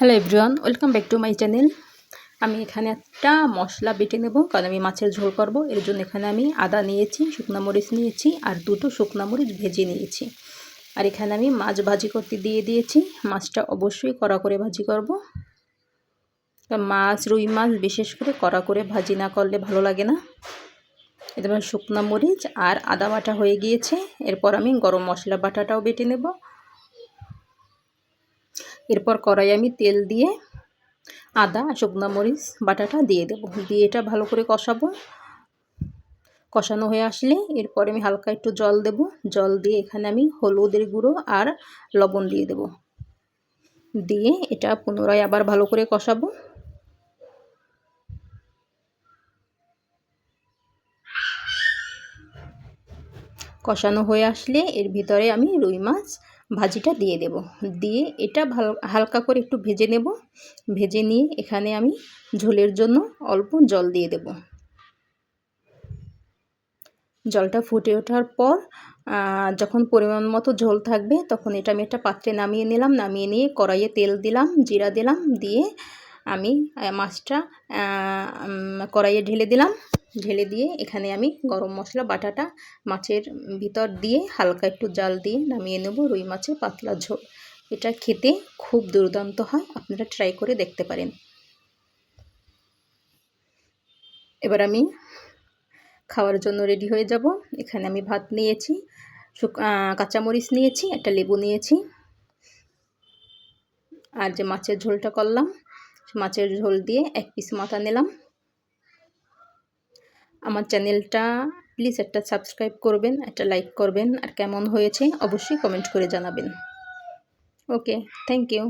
Hello everyone welcome back to my channel আমি এখানে একটা মশলা বেটে নেব, কারণ আমি মাছের ঝোল করব। এর জন্য এখানে আমি আদা নিয়েছি, শুকনো মরিচ নিয়েছি, আর দুটো শুকনো মরিচ ভেজে নিয়েছি। আর এখানে আমি মাছ ভাজি করতে দিয়ে দিয়েছি। মাছটা অবশ্যই কড়া করে ভাজি করব। মাছ, রুই মাছ বিশেষ করে কড়া করে ভাজি না করলে ভালো লাগে না। এরপর শুকনো মরিচ আর আদা বাটা হয়ে গিয়েছে। এরপর আমি গরম মশলা বাটাটাও বেটে নেব। এরপর কড়াই আমি তেল দিয়ে আদা, শুকনো মরিচ, বাটাটা দিয়ে দেবো। দিয়ে এটা ভালো করে কষাবো। কষানো হয়ে আসলে এরপরে আমি হালকা একটু জল দেব। জল দিয়ে এখানে আমি হলুদের গুঁড়ো আর লবণ দিয়ে দেব। দিয়ে এটা পুনরায় আবার ভালো করে কষাবো। কষানো হয়ে আসলে এর ভিতরে আমি রুই মাছ ভাজিটা দিয়ে দেব। দিয়ে এটা হালকা করে একটু ভেজে নেব। ভেজে নিয়ে এখানে আমি ঝোলের জন্য অল্প জল দিয়ে দেব। জলটা ফুটে ওঠার পর যখন পরিমাণ মতো ঝোল থাকবে, তখন এটা আমি একটা পাত্রে নামিয়ে নিলাম। নামিয়ে নিয়ে কড়াইয়ে তেল দিলাম, জিরা দিলাম, দিয়ে আমি মাছটা কড়াইয়ে ঢেলে দিলাম। ঢেলে দিয়ে এখানে আমি গরম মশলা, বাটাটা মাছের ভিতর দিয়ে হালকা একটু জাল দিয়ে নামিয়ে নেব, রুই মাছের পাতলা ঝোল। এটা খেতে খুব দুর্দান্ত হয়, আপনারা ট্রাই করে দেখতে পারেন। এবার আমি খাওয়ার জন্য রেডি হয়ে যাব। এখানে আমি ভাত নিয়েছি কাঁচামরিচ নিয়েছি, একটা লেবু নিয়েছি। আর যে মাছের ঝোলটা করলাম, মাছের ঝোল দিয়ে এক পিস মাথা নিলাম। আমার চ্যানেলটা প্লিজ একটা সাবস্ক্রাইব করবেন, একটা লাইক করবেন, আর কেমন হয়েছে অবশ্যই কমেন্ট করে জানাবেন। Okay, thank you.